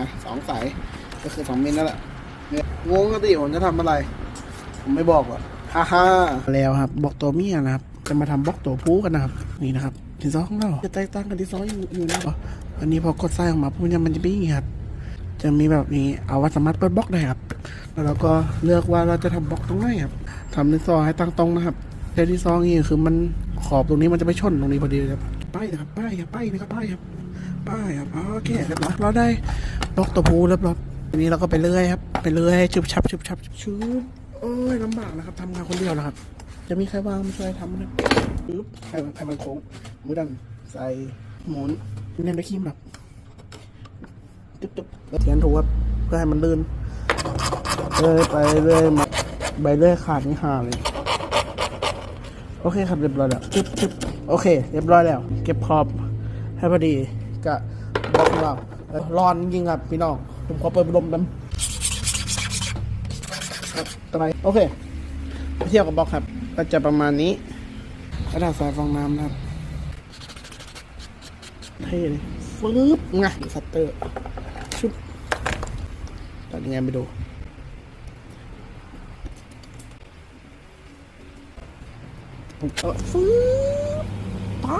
นะสองสายก็คือสองมิลนั่นแหละงงกันดิผมจะทำอะไร ผมไม่บอกหรอกฮ่าฮ่าแล้วครับบอกตัวเมียนะครับ จะมาทำบล็อกตัวผู้กันนะครับ นี่นะครับดินซอของเราจะแตกต่างกันดินซออยู่อยู่นะอันนี้พอกดไส้ออกมาปุ๊บเนี่ยมันจะเป็นอย่างนี้ครับ จะมีแบบนี้เอาว่าสามารถเปิดบล็อกได้ครับ แล้วเราก็เลือกว่าเราจะทำบล็อกตรงไหนครับทำดินซอให้ตั้งตรงนะครับแต่ดินซอนี่คือมันขอบตรงนี้มันจะไปชนตรงนี้พอดีครับป้ายนะครับป้ายครับป้ายนะครับป้ายครับ ป้ายครับโอเคเรียบร้อยเราได้บล็อกตัวผู้เรียบร้อยทีนี้เราก็ไปเลื่อยครับไปเลื่อยชุบชับชุบชับชุบโอ้ยลำบากนะครับทำงานคนเดียวนะครับ จะมีใครว่างมาช่วยทำนะปึ๊บให้มันให้มันโค้งมือดันใส่หมุนเน้นไปขี้มแบบตึ๊บตึ๊บแล้วเทียนถูกครับเพื่อให้มันลื่นเลยไปเรื่อยมาใบเรื่อยขาดนี่หาเลยโอเคครับเรียบร้อยแล้วจึ๊บจึ๊บโอเค เรียบร้อยแล้ว เก็บขอบให้พอดี กะบล็อกขอเราเอ้ยร้อนจริงครับพี่น้องผมขอเปิดพัดลมน้ำครับตอนไหนโอเคเที่ยวกับบล็อกครับ ก็จะประมาณนี้กระดาษสายฟองน้ำนะครับเท่เลยฟึบไงคัตเตอร์ชุบตัดยังไงไปดูฟึบ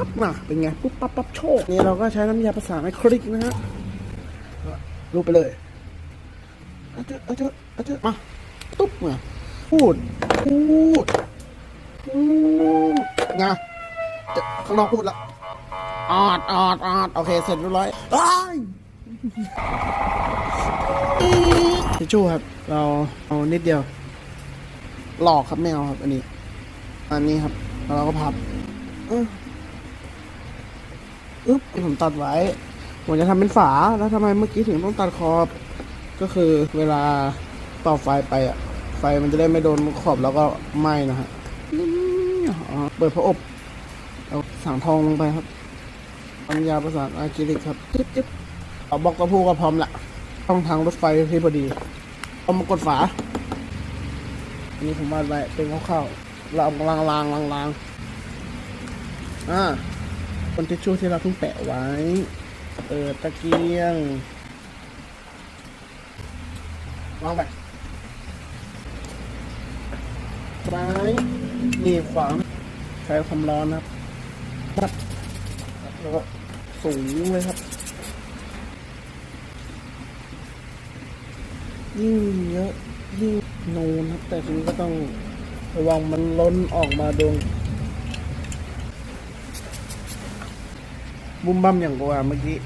ปั๊บนะเป็นไงปุ๊บปั๊บปั๊บโชคนี่เราก็ใช้น้ำยาประสาไมคลิกนะฮะรูปไปเลยเอาเถอะเอาเถอะเอาเถอะมาตุ๊บมาพูดพูดพูดไงจะข้างนอกพูดละออดออดออดโอเคเสร็จเรียบร้อยอ้ายทิชชู่ครับ เราเอานิดเดียว หลอกครับไม่เอาครับ อันนี้ อันนี้ครับ แล้วเราก็พับ อึ๊บอึ๊บที่ผมตัดไว้ ผมจะทำเป็นฝา แล้วทำไมเมื่อกี้ถึงต้องตัดขอบ ก็คือเวลาต่อไฟไปอะ ไฟมันจะได้ไม่โดนขอบแล้วก็ไหม้นะฮะเปิดพระอบเอาสั่งทองลงไปครับปัญญาประสานอาคิลิกครับจิ๊บจิ๊บเอาบล็อกกระพูก็พร้อมละต้องทางรถไฟที่พอดี เอามากดฝา อันนี้ผมวาดไว้เป็นคร่าวๆเราเอาลางลางลางลางอ่า คนทิชชู่ที่เราเพิ่งแปะไว้ เออตะเกียงวางไปซ้ายนี่ขวาใช้ความร้อนนะครับปั๊บแล้วก็สูงเลยครับ ยิ่งเยอะยิ่งนูนครับ แต่ทีนี้ก็ต้องระวังมันล้นออกมาดว บุ้มบั้มอย่างกว่าเมื่อกี้